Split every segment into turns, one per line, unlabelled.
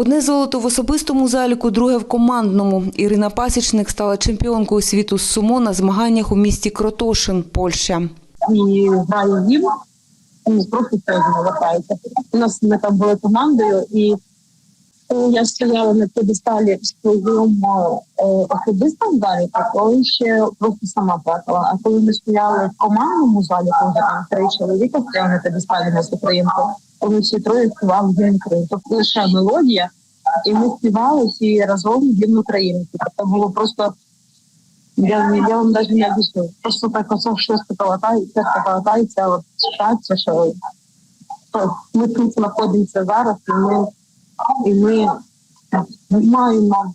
Одне золото в особистому заліку, друге в командному. Ірина Пасічник стала чемпіонкою світу з сумо на змаганнях у місті Кротошин, Польща.
і граю їм, просто це навертаються. У нас ми там були командою, і я стояла на п'єдесталі в своєму е, особистому залі, а коли ще просто сама плакала. А коли ми стояли в командному залі, коли там три чоловіка стояли на п'єдесталі на Українку, то ми всі троє співали гімн України. Тобто лише мелодія, і ми співали всі разом гімн України. Це було просто я, я вам навіть не об'ясню. Просто так оце щось калатається, серце калатається, от щастя, що ми тут знаходимося зараз, і ми, і ми маємо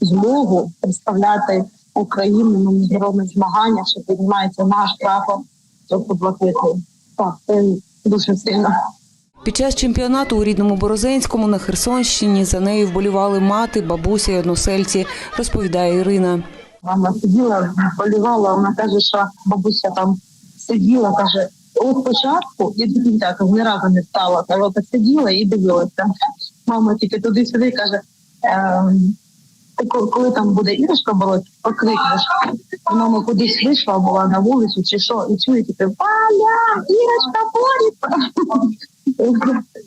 змогу представляти Україну на міжнародних змаганнях, що піднімається наш прапор, тобто блакитний. Так, це дуже сильно.
Під час чемпіонату у рідному Борозенському на Херсонщині за нею вболівали мати, бабуся й односельці, розповідає Ірина.
Мама сиділа, болівала, вона каже, що бабуся там сиділа, каже, от спочатку я до кінця ні разу не встала, каже, от сиділа і дивилася. Мама тільки туди-сюди каже, ем, ти коли там буде Іришка болоть, покрикнеш. І мама кудись вийшла, була на вулицю чи що, і чує тільки Валя, Іришка бореться.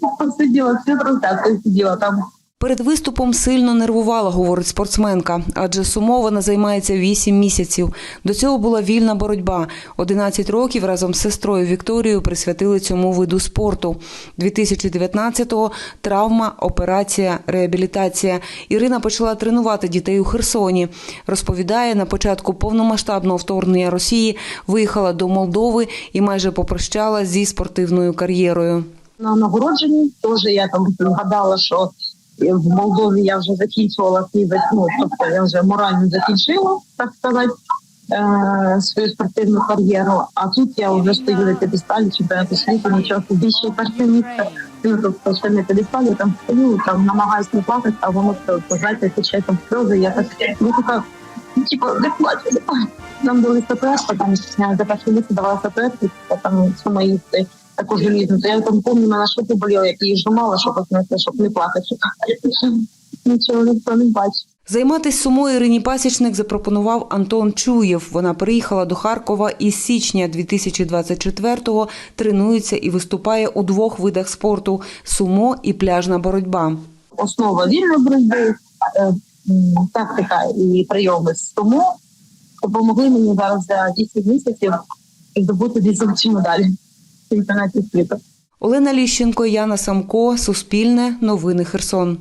Посиділа, всі трансляції сиділа там.
Перед виступом сильно нервувала, говорить спортсменка, адже сумо вона займається 8 місяців. До цього була вільна боротьба. 11 років разом з сестрою Вікторією присвятили цьому виду спорту. 2019-го – травма, операція, реабілітація. Ірина почала тренувати дітей у Херсоні. Розповідає, на початку повномасштабного вторгнення Росії виїхала до Молдови і майже попрощала зі спортивною кар'єрою.
на нагородженні. Теж я там гадала, що в Молдові я вже закінчувала свій ну, тобто я вже морально закінчила, так сказати, е- свою спортивну кар'єру. А тут я вже стою на п'єдесталі чемпіонату світу, нічого собі ще перше місце. Ну, тобто ще на п'єдесталі, там стою, там намагаюся не плакати, а воно все, знаєте, тече там сльози, я так, ну, така, ну, типу, не плачу, не плачу. Нам дали статуетку, там е, за перше місце давала статуетку, типу, там сумоїсти таку желізну. То я там пам'ятаю, мене шоки боліло, як її жумала, щоб, от, щоб не плакати. Нічого ніхто не бачить.
Займатись сумо Ірині Пасічник запропонував Антон Чуєв. Вона приїхала до Харкова із січня 2024-го, тренується і виступає у двох видах спорту – сумо і пляжна боротьба.
Основа вільної боротьби, е, тактика і прийоми з тому допомогли мені зараз за 10 місяців здобути 10 медалі чемпіонаті світу.
Олена Ліщенко, Яна Самко, Суспільне, Новини Херсон.